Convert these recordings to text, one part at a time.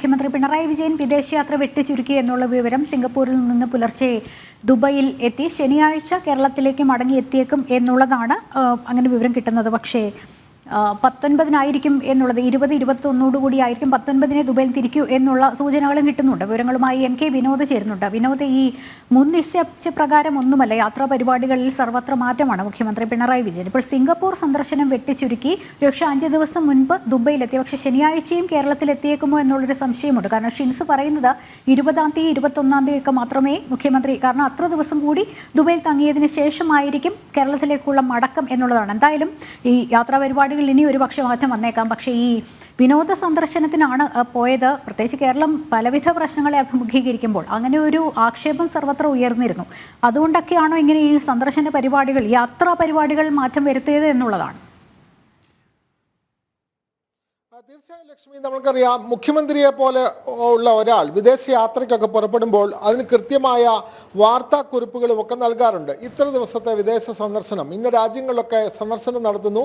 മുഖ്യമന്ത്രി പിണറായി വിജയൻ വിദേശയാത്ര വെട്ടിച്ചുരുക്കി എന്നുള്ള വിവരം സിംഗപ്പൂരിൽ നിന്ന് പുലർച്ചെ ദുബൈയിൽ എത്തി. ശനിയാഴ്ച കേരളത്തിലേക്ക് മടങ്ങിയെത്തിയേക്കും എന്നുള്ളതാണ് അങ്ങനെ വിവരം കിട്ടുന്നത്. പക്ഷേ പത്തൊൻപതിനായിരിക്കും എന്നുള്ളത്. ഇരുപത് ഇരുപത്തൊന്നോടുകൂടി ആയിരിക്കും പത്തൊൻപതിനെ ദുബൈയിൽ തിരിക്കൂ എന്നുള്ള സൂചനകളും കിട്ടുന്നുണ്ട്. വിവരങ്ങളുമായി എം കെ വിനോദ് ചേരുന്നുണ്ട്. വിനോദ് ഈ മുൻനിശ്ചയിച്ച പ്രകാരം ഒന്നുമല്ല യാത്രാ പരിപാടികളിൽ സർവത്ര മാറ്റമാണ് മുഖ്യമന്ത്രി പിണറായി വിജയൻ. ഇപ്പോൾ സിംഗപ്പൂർ സന്ദർശനം വെട്ടിച്ചുരുക്കി. രക്ഷ അഞ്ച് ദിവസം മുൻപ് ദുബൈയിലെത്തി. പക്ഷെ ശനിയാഴ്ചയും കേരളത്തിലെത്തിയേക്കുമോ എന്നുള്ളൊരു സംശയമുണ്ട്. കാരണം ഷിൻസ് പറയുന്നത് ഇരുപതാം തീയതി ഇരുപത്തൊന്നാം തീയതി ഒക്കെ മാത്രമേ മുഖ്യമന്ത്രി കാരണം അത്ര ദിവസം കൂടി ദുബൈയിൽ തങ്ങിയതിന് ശേഷമായിരിക്കും കേരളത്തിലേക്കുള്ള മടക്കം എന്നുള്ളതാണ്. എന്തായാലും ഈ യാത്രാ പരിപാടികളിൽ ഇനി ഒരു പക്ഷേ മാറ്റം വന്നേക്കാം. പക്ഷേ ഈ വിനോദ സന്ദർശനത്തിനാണ് പോയത്. പ്രത്യേകിച്ച് കേരളം പലവിധ പ്രശ്നങ്ങളെ അഭിമുഖീകരിക്കുമ്പോൾ അങ്ങനെ ഒരു ആക്ഷേപം സർവത്ര ഉയർന്നിരുന്നു. അതുകൊണ്ടൊക്കെയാണോ ഇങ്ങനെ ഈ സന്ദർശന പരിപാടികൾ യാത്രാ പരിപാടികൾ മാറ്റം വരുത്തിയത് എന്നുള്ളതാണ്. തീർച്ചയായും ലക്ഷ്മി നമുക്കറിയാം മുഖ്യമന്ത്രിയെ പോലെ ഉള്ള ഒരാൾ വിദേശ യാത്രയ്ക്കൊക്കെ പുറപ്പെടുമ്പോൾ അതിന് കൃത്യമായ വാർത്താക്കുറിപ്പുകളും ഒക്കെ നൽകാറുണ്ട്. ഇത്ര ദിവസത്തെ വിദേശ സന്ദർശനം ഇന്ന രാജ്യങ്ങളിലൊക്കെ സന്ദർശനം നടത്തുന്നു.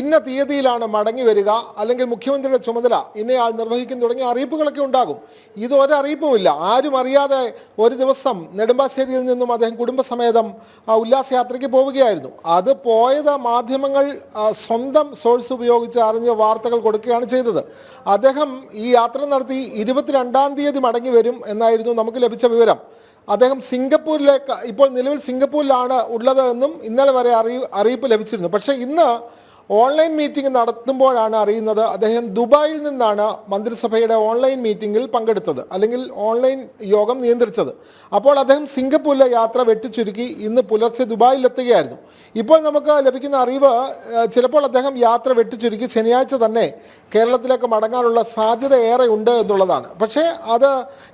ഇന്ന തീയതിയിലാണ് മടങ്ങി വരിക അല്ലെങ്കിൽ മുഖ്യമന്ത്രിയുടെ ചുമതല ഇന്നയാൾ നിർവഹിക്കും തുടങ്ങിയ അറിയിപ്പുകളൊക്കെ ഉണ്ടാകും. ഇത് ഒരറിയിപ്പുമില്ല. ആരും അറിയാതെ ഒരു ദിവസം നെടുമ്പാശ്ശേരിയിൽ നിന്നും അദ്ദേഹം കുടുംബസമേതം ഉല്ലാസയാത്രയ്ക്ക് പോവുകയായിരുന്നു. അത് പോയത് മാധ്യമങ്ങൾ സ്വന്തം സോഴ്സ് ഉപയോഗിച്ച് അറിഞ്ഞ വാർത്തകൾ കൊടുക്കുകയാണ് ചെയ്തത്. അദ്ദേഹം ഈ യാത്ര നടത്തി ഇരുപത്തിരണ്ടാം തീയതി മടങ്ങി വരും എന്നായിരുന്നു നമുക്ക് ലഭിച്ച വിവരം. അദ്ദേഹം സിംഗപ്പൂരിലേക്ക് ഇപ്പോൾ നിലവിൽ സിംഗപ്പൂരിലാണ് ഉള്ളത് എന്നും ഇന്നലെ വരെ അറിയി അറിയിപ്പ് ലഭിച്ചിരുന്നു. പക്ഷേ ഇന്ന് ഓൺലൈൻ മീറ്റിംഗ് നടത്തുമ്പോഴാണ് അറിയുന്നത് അദ്ദേഹം ദുബായിൽ നിന്നാണ് മന്ത്രിസഭയുടെ ഓൺലൈൻ മീറ്റിംഗിൽ പങ്കെടുത്തത് അല്ലെങ്കിൽ ഓൺലൈൻ യോഗം നിയന്ത്രിച്ചത്. അപ്പോൾ അദ്ദേഹം സിംഗപ്പൂരിലെ യാത്ര വെട്ടിച്ചുരുക്കി ഇന്ന് പുലർച്ചെ ദുബായിൽ എത്തുകയായിരുന്നു. ഇപ്പോൾ നമുക്ക് ലഭിക്കുന്ന അറിവ് ചിലപ്പോൾ അദ്ദേഹം യാത്ര വെട്ടിച്ചുരുക്കി ശനിയാഴ്ച തന്നെ കേരളത്തിലേക്ക് മടങ്ങാനുള്ള സാധ്യത ഏറെ ഉണ്ട് എന്നുള്ളതാണ്. പക്ഷേ അത്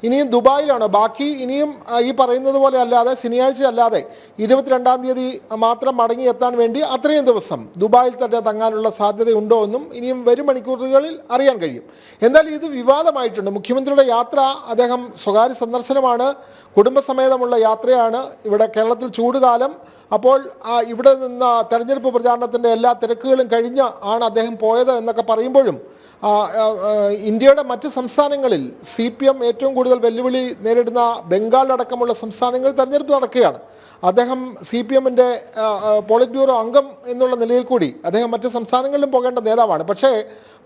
ഇനിയും ദുബായിലാണ്. ബാക്കി ഇനിയും ഈ പറയുന്നത് പോലെ അല്ലാതെ ശനിയാഴ്ച അല്ലാതെ ഇരുപത്തിരണ്ടാം തീയതി മാത്രം മടങ്ങി എത്താൻ വേണ്ടി അത്രയും ദിവസം ദുബായിൽ തന്നെ തങ്ങാനുള്ള സാധ്യതയുണ്ടോ എന്നും ഇനിയും വരും മണിക്കൂറുകളിൽ അറിയാൻ കഴിയും. എന്നാൽ ഇത് വിവാദമായിട്ടുണ്ട്. മുഖ്യമന്ത്രിയുടെ യാത്ര അദ്ദേഹം സ്വകാര്യ സന്ദർശനമാണ് കുടുംബസമേതമുള്ള യാത്രയാണ്. ഇവിടെ കേരളത്തിൽ ചൂടുകാലം അപ്പോൾ ഇവിടെ നിന്ന് തെരഞ്ഞെടുപ്പ് പ്രചാരണത്തിന്റെ എല്ലാ തിരക്കുകളും കഴിഞ്ഞ് ആണ് അദ്ദേഹം പോയത് എന്നൊക്കെ പറയുമ്പോഴും ഇന്ത്യയുടെ മറ്റ് സംസ്ഥാനങ്ങളിൽ സി പി എം ഏറ്റവും കൂടുതൽ വെല്ലുവിളി നേരിടുന്ന ബംഗാളിലടക്കമുള്ള സംസ്ഥാനങ്ങളിൽ തെരഞ്ഞെടുപ്പ് നടക്കുകയാണ്. അദ്ദേഹം സി പി എമ്മിന്റെ പോളിറ്റ് ബ്യൂറോ അംഗം എന്നുള്ള നിലയിൽ കൂടി അദ്ദേഹം മറ്റ് സംസ്ഥാനങ്ങളിലും പോകേണ്ട നേതാവാണ്. പക്ഷേ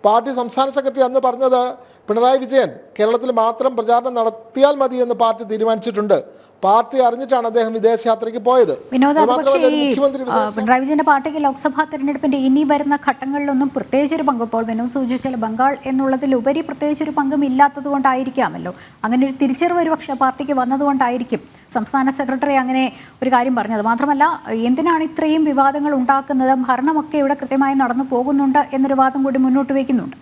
പാർട്ടി സംസ്ഥാന സെക്രട്ടറി അന്ന് പറഞ്ഞത് പിണറായി വിജയൻ കേരളത്തിൽ മാത്രം പ്രചാരണം നടത്തിയാൽ മതി എന്ന് പാർട്ടി തീരുമാനിച്ചിട്ടുണ്ട്. പാർട്ടി അറിഞ്ഞിട്ടാണ് അദ്ദേഹം വിദേശയാത്രയ്ക്ക് പോയത്. പിണറായി വിജയന്റെ പാർട്ടിക്ക് ലോക്സഭാ തെരഞ്ഞെടുപ്പിന്റെ ഇനി വരുന്ന ഘട്ടങ്ങളിലൊന്നും പ്രത്യേകിച്ചൊരു പങ്ക് ഇപ്പോൾ വിനോദ് സൂചിച്ചാൽ ബംഗാൾ എന്നുള്ളതിൽ എന്നുള്ളതിലുപരി പ്രത്യേകിച്ചൊരു പങ്കും ഇല്ലാത്തത് കൊണ്ടായിരിക്കാമല്ലോ അങ്ങനെ ഒരു തിരിച്ചറിവ് ഒരു പക്ഷേ പാർട്ടിക്ക് വന്നതുകൊണ്ടായിരിക്കും. സംസ്ഥാന സെക്രട്ടറി അങ്ങനെ ഒരു കാര്യം പറഞ്ഞത്. മാത്രമല്ല എന്തിനാണ് ഇത്രയും വിവാദങ്ങൾ ഉണ്ടാക്കുന്നത്? ഭരണമൊക്കെ ഇവിടെ കൃത്യമായി നടന്നു പോകുന്നുണ്ട് എന്നൊരു വാദം കൂടി മുന്നോട്ട് വയ്ക്കുന്നുണ്ട്.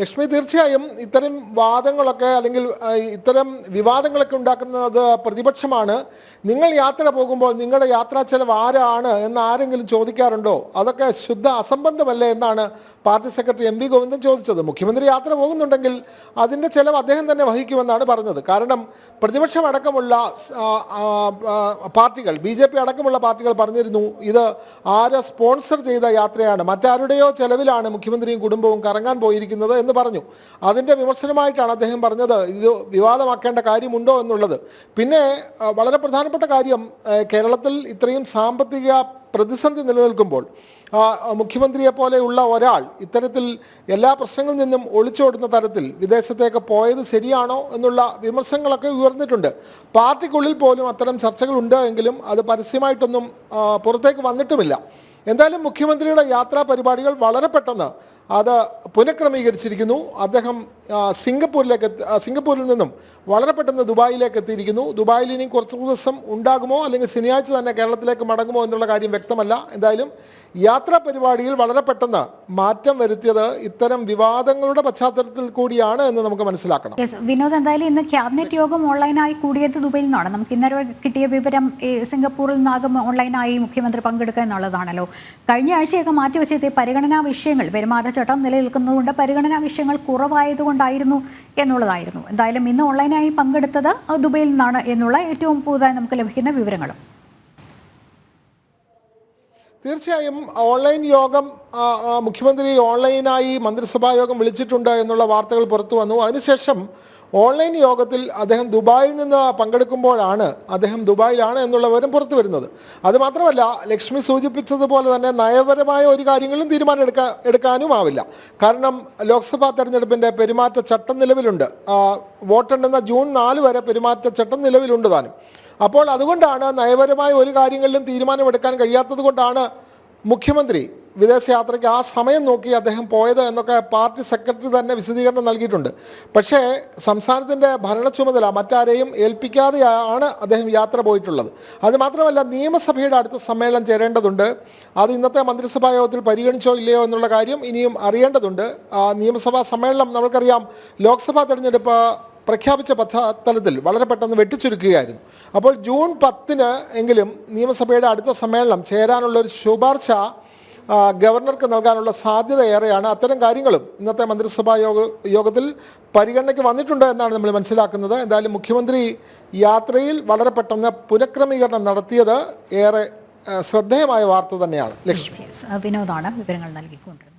ലക്ഷ്മി തീർച്ചയായും ഇത്തരം വാദങ്ങളൊക്കെ അല്ലെങ്കിൽ ഇത്തരം വിവാദങ്ങളൊക്കെ ഉണ്ടാക്കുന്നത് പ്രതിപക്ഷമാണ്. നിങ്ങൾ യാത്ര പോകുമ്പോൾ നിങ്ങളുടെ യാത്രാ ചെലവ് ആരാണ് എന്ന് ആരെങ്കിലും ചോദിക്കാറുണ്ടോ? അതൊക്കെ ശുദ്ധ അസംബന്ധമല്ലേ എന്നാണ് party secretary M V Govindan ചോദിച്ചത്. മുഖ്യമന്ത്രി യാത്ര പോകുന്നുണ്ടെങ്കിൽ അതിന്റെ ചെലവ് അദ്ദേഹം തന്നെ വഹിക്കുമെന്നാണ് പറഞ്ഞത്. കാരണം പ്രതിപക്ഷം അടക്കമുള്ള പാർട്ടികൾ ബി ജെ പി അടക്കമുള്ള പാർട്ടികൾ പറഞ്ഞിരുന്നു ഇത് ആരോ സ്പോൺസർ ചെയ്ത യാത്രയാണ്. മറ്റാരുടെയോ ചെലവിലാണ് മുഖ്യമന്ത്രിയും കുടുംബവും കറങ്ങാൻ പോയിരിക്കുന്നത് എന്ന് പറഞ്ഞു. അതിന്റെ വിമർശനമായിട്ടാണ് അദ്ദേഹം പറഞ്ഞത് ഇത് വിവാദമാക്കേണ്ട കാര്യമുണ്ടോ എന്നുള്ളത്. പിന്നെ വളരെ പ്രധാനപ്പെട്ട കാര്യം കേരളത്തിൽ ഇത്രയും സാമ്പത്തിക പ്രതിസന്ധി നിലനിൽക്കുമ്പോൾ മുഖ്യമന്ത്രിയെ പോലെയുള്ള ഒരാൾ ഇത്തരത്തിൽ എല്ലാ പ്രശ്നങ്ങളിൽ നിന്നും ഒളിച്ചോടുന്ന തരത്തിൽ വിദേശത്തേക്ക് പോയത് ശരിയാണോ എന്നുള്ള വിമർശനങ്ങളൊക്കെ ഉയർന്നിട്ടുണ്ട്. പാർട്ടിക്കുള്ളിൽ പോലും അത്തരം ചർച്ചകളുണ്ട് എങ്കിലും അത് പരസ്യമായിട്ടൊന്നും പുറത്തേക്ക് വന്നിട്ടുമില്ല. എന്തായാലും മുഖ്യമന്ത്രിയുടെ യാത്രാ പരിപാടികൾ വളരെ പെട്ടെന്ന് അത് പുനഃക്രമീകരിച്ചിരിക്കുന്നു. അദ്ദേഹം സിംഗപ്പൂരിലേക്ക് സിംഗപ്പൂരിൽ നിന്നും വളരെ പെട്ടെന്ന് ദുബായിലേക്ക് എത്തിയിരിക്കുന്നു. ദുബായിൽ ഇനി കുറച്ച് ദിവസം ഉണ്ടാകുമോ? അല്ലെങ്കിൽ ശനിയാഴ്ച തന്നെ കേരളത്തിലേക്ക് മടങ്ങുമോ എന്നുള്ള കാര്യം വ്യക്തമല്ല. എന്തായാലും യാത്രാ പരിപാടിയിൽ വളരെ പെട്ടെന്ന് മാറ്റം വരുത്തിയത് ഇത്തരം വിവാദങ്ങളുടെ പശ്ചാത്തലത്തിൽ കൂടിയാണ് എന്ന് നമുക്ക് മനസ്സിലാക്കണം. വിനോദ് എന്തായാലും ഇന്ന് ക്യാബിനറ്റ് യോഗം ഓൺലൈനായി കൂടിയത് ദുബായിൽ നിന്നാണ്. നമുക്ക് ഇന്നലെ കിട്ടിയ വിവരം സിംഗപ്പൂരിൽ നിന്നാകും ഓൺലൈനായി മുഖ്യമന്ത്രി പങ്കെടുക്കുക എന്നുള്ളതാണല്ലോ. കഴിഞ്ഞ ആഴ്ചയൊക്കെ മാറ്റിവെച്ചത് പരിഗണനാ വിഷയങ്ങൾ പെരുമാറ്റച്ചട്ടം നിലനിൽക്കുന്നതുകൊണ്ട് പരിഗണനാ വിഷയങ്ങൾ കുറവായതുകൊണ്ടായിരുന്നു എന്നുള്ളതായിരുന്നു. എന്തായാലും ഇന്ന് ഓൺലൈനായി പങ്കെടുത്തത് ദുബൈയിൽ നിന്നാണ് എന്നുള്ള ഏറ്റവും പുതുതായി നമുക്ക് ലഭിക്കുന്ന വിവരങ്ങളും. തീർച്ചയായും ഓൺലൈൻ യോഗം മുഖ്യമന്ത്രി ഓൺലൈനായി മന്ത്രിസഭാ യോഗം വിളിച്ചിട്ടുണ്ട് എന്നുള്ള വാർത്തകൾ പുറത്തു വന്നു. അതിനുശേഷം ഓൺലൈൻ യോഗത്തിൽ അദ്ദേഹം ദുബായിൽ നിന്ന് പങ്കെടുക്കുമ്പോഴാണ് അദ്ദേഹം ദുബായിലാണ് എന്നുള്ള വിവരം പുറത്തു വരുന്നത്. അതുമാത്രമല്ല ലക്ഷ്മി സൂചിപ്പിച്ചതുപോലെ തന്നെ നയപരമായ ഒരു കാര്യങ്ങളും തീരുമാനം എടുക്കാൻ എടുക്കാനും ആവില്ല കാരണം ലോക്സഭാ തെരഞ്ഞെടുപ്പിന്റെ പെരുമാറ്റച്ചട്ടം നിലവിലുണ്ട്. വോട്ടെണ്ണുന്ന ജൂൺ നാല് വരെ പെരുമാറ്റച്ചട്ടം നിലവിലുണ്ട് താനും. അപ്പോൾ അതുകൊണ്ടാണ് നയപരമായ ഒരു കാര്യങ്ങളിലും തീരുമാനമെടുക്കാൻ കഴിയാത്തത് കൊണ്ടാണ് മുഖ്യമന്ത്രി വിദേശയാത്രയ്ക്ക് ആ സമയം നോക്കി അദ്ദേഹം പോയത് എന്നൊക്കെ പാർട്ടി സെക്രട്ടറി തന്നെ വിശദീകരണം നൽകിയിട്ടുണ്ട്. പക്ഷേ സംസ്ഥാനത്തിന്റെ ഭരണ ചുമതല മറ്റാരെയും ഏൽപ്പിക്കാതെയാണ് അദ്ദേഹം യാത്ര പോയിട്ടുള്ളത്. അതുമാത്രമല്ല നിയമസഭയുടെ അടുത്ത സമ്മേളനം ചേരേണ്ടതുണ്ട്. അത് ഇന്നത്തെ മന്ത്രിസഭാ യോഗത്തിൽ പരിഗണിച്ചോ ഇല്ലയോ എന്നുള്ള കാര്യം ഇനിയും അറിയേണ്ടതുണ്ട്. നിയമസഭാ സമ്മേളനം നമുക്കറിയാം ലോക്സഭാ തെരഞ്ഞെടുപ്പ് പ്രഖ്യാപിച്ച പശ്ചാത്തലത്തിൽ വളരെ പെട്ടെന്ന് വെട്ടിച്ചുരുക്കുകയായിരുന്നു. അപ്പോൾ ജൂൺ പത്തിന് എങ്കിലും നിയമസഭയുടെ അടുത്ത സമ്മേളനം ചേരാനുള്ള ഒരു ശുപാർശ ഗവർണർക്ക് നൽകാനുള്ള സാധ്യത ഏറെയാണ്. അത്തരം കാര്യങ്ങളും ഇന്നത്തെ മന്ത്രിസഭാ യോഗ യോഗത്തിൽ പരിഗണനയ്ക്ക് വന്നിട്ടുണ്ട് എന്നാണ് നമ്മൾ മനസ്സിലാക്കുന്നത്. എന്തായാലും മുഖ്യമന്ത്രി യാത്രയിൽ വളരെ പെട്ടെന്ന് പുനഃക്രമീകരണം നടത്തിയത് ഏറെ ശ്രദ്ധേയമായ വാർത്ത തന്നെയാണ്. ലക്ഷ്മി. വിനോദാണ് വിവരങ്ങൾ നൽകിക്കൊണ്ടിരുന്നത്.